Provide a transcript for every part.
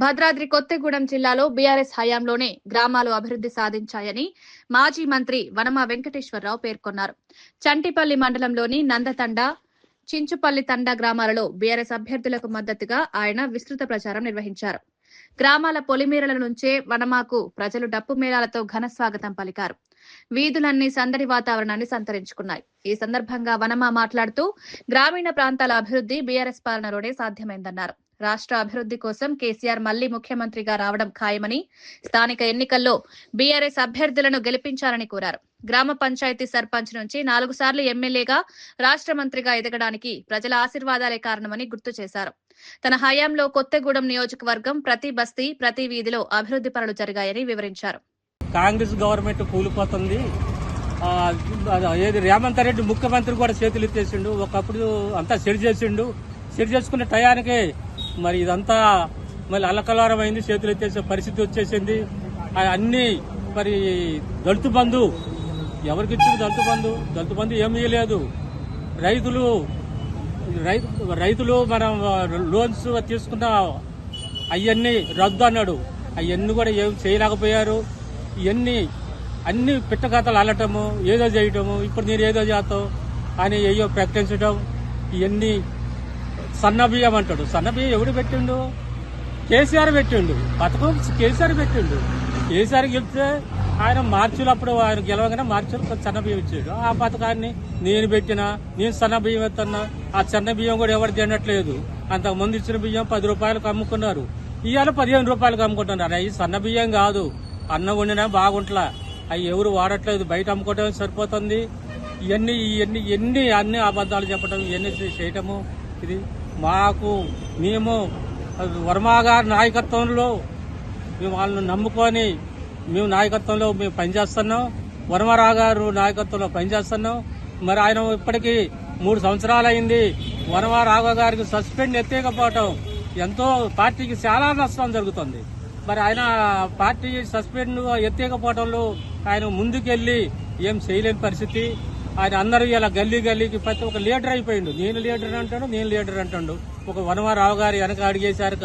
భద్రాద్రి కొత్తగూడెం జిల్లాలో బీఆర్ఎస్ హయాంలోనే గ్రామాలు అభివృద్ధి సాధించాయని మాజీ మంత్రి వనమా వెంకటేశ్వరరావు పేర్కొన్నారు. చంటిపల్లి మండలంలోని నందతండ చించుపల్లి తండా గ్రామాలలో బీఆర్ఎస్ అభ్యర్థులకు మద్దతుగా ఆయన విస్తృత ప్రచారం నిర్వహించారు. గ్రామాల పొలిమేరల నుంచే వనమాకు ప్రజలు డప్పు మేళాలతో ఘన స్వాగతం పలికారు. వీధులన్నీ సందడి వాతావరణాన్ని సంతరించుకున్నాయి. ఈ సందర్భంగా వనమా మాట్లాడుతూ గ్రామీణ ప్రాంతాల అభివృద్ధి బీఆర్ఎస్ పాలనలోనే సాధ్యమైందన్నారు. రాష్ట్ర అభివృద్ధి కోసం కేసీఆర్ మళ్ళీ ముఖ్యమంత్రిగా రావడం ఖాయమని స్థానిక ఎన్నికల్లో బీఆర్ఎస్ అభ్యర్థులను గెలిపించాలని కోరారు. గ్రామ పంచాయతీ సర్పంచ్ నుంచి నాలుగు సార్లు ఎమ్మెల్యేగా రాష్ట్ర మంత్రిగా ఎదగడానికి ప్రజల ఆశీర్వాదాలే కారణమని గుర్తు చేశారు. తన హయాంలో కొత్తగూడెం నియోజకవర్గం ప్రతి బస్తీ ప్రతి వీధిలో అభివృద్ధి పనులు జరిగాయని వివరించారు. కాంగ్రెస్ గవర్నమెంట్ కూలిపోతుంది. ఏది రేవంత్ రెడ్డి ముఖ్యమంత్రి కూడా చేతులు ఎత్తేసిండు. ఒకప్పుడు అంతా సెడి చేసిండు. సెడి చేసుకునే టయానికి మరి ఇదంతా మళ్ళీ అల్లకలారమైంది అయింది చేతులు ఎత్తేసే పరిస్థితి వచ్చేసింది. అన్నీ అన్ని మరి దళిత బంధు ఎవరికి ఇచ్చింది దళిత బంధు? దళిత బంధు ఏమీ లేదు రైతులు రైతులు మనం లోన్స్ తీసుకున్న అవన్నీ రద్దు అన్నాడు. అవన్నీ కూడా ఏం చేయలేకపోయారు. ఇవన్నీ అన్ని పిట్టకథలు అల్లటము ఏదో చేయటము ఇప్పుడు నేను ఏదో చేస్తావు అని ఏయో ప్రకటించడం ఇవన్నీ సన్న బియ్యం అంటాడు. సన్న బియ్యం ఎవడు పెట్టిండు? కేసీఆర్ పెట్టిండు. పథకం కేసీఆర్ పెట్టిండు. కేసీఆర్ గెలిస్తే ఆయన మార్చిలో అప్పుడు ఆయన గెలవగానే మార్చిలో సన్న బియ్యం ఇచ్చాడు. ఆ పథకాన్ని నేను పెట్టినా నేను సన్న బియ్యం ఎత్తన్నా ఆ సన్న బియ్యం కూడా ఎవరు తినట్లేదు. అంతకు ముందు ఇచ్చిన బియ్యం పది రూపాయలకు అమ్ముకున్నారు. ఇవాళ పదిహేను రూపాయలకు అమ్ముకుంటున్నారు. అవి సన్న బియ్యం కాదు. అన్నం వండినా బాగుంటలా. అవి ఎవరు వాడట్లేదు. బయట అమ్ముకోవడం సరిపోతుంది. ఇవన్నీ ఇవన్నీ ఎన్ని అన్ని అబద్ధాలు చెప్పడం ఇవన్నీ చేయటము ఇది మాకు మేము వర్మ గారి నాయకత్వంలో మేము వాళ్ళని నమ్ముకొని మేము నాయకత్వంలో మేము పనిచేస్తున్నాం. వర్మరావు గారు నాయకత్వంలో పనిచేస్తున్నాం. మరి ఆయన ఇప్పటికీ మూడు సంవత్సరాలు అయింది. వనమారావు గారికి సస్పెండ్ ఎత్తేకపోవటం ఎంతో పార్టీకి చాలా నష్టం జరుగుతుంది. మరి ఆయన పార్టీ సస్పెండ్ ఎత్తేకపోవటంలో ఆయన ముందుకెళ్ళి ఏం చేయలేని పరిస్థితి. ఆయన అందరూ ఇలా గల్లీ గల్లీకి ప్రతి ఒక్క లీడర్ అయిపోయిండు. నేను లీడర్ అంటాడు నేను లీడర్ అంటాడు. ఒక వనమారావు గారి వెనక అడిగేశాక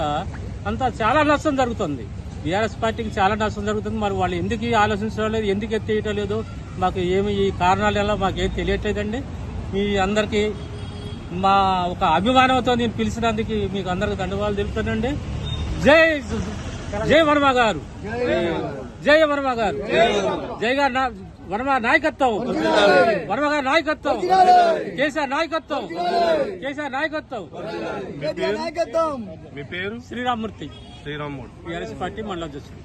అంతా చాలా నష్టం జరుగుతుంది. బీఆర్ఎస్ పార్టీకి చాలా నష్టం జరుగుతుంది. మరి వాళ్ళు ఎందుకు ఆలోచించడం లేదు ఎందుకు ఎత్తేయటం లేదు? మాకు ఏమి ఈ కారణాలు ఎలా మాకేం తెలియట్లేదండి. మీ అందరికీ మా ఒక అభిమానంతో నేను పిలిచినందుకు మీకు అందరికి ధన్యవాదాలు తెలుపుతానండి జై జై వర్మ గారు జై వర్మ గారు జై గారు నా- వర్మ నాయకత్వం. వర్మ గారి నాయకత్వం. కేసీఆర్ నాయకత్వం. కేసీఆర్ నాయకత్వం. మీ పేరు? శ్రీరామ్మూర్తి. శ్రీరామ్మూర్తి. టీఆర్ఎస్ పార్టీ మండల అధ్యక్షుడు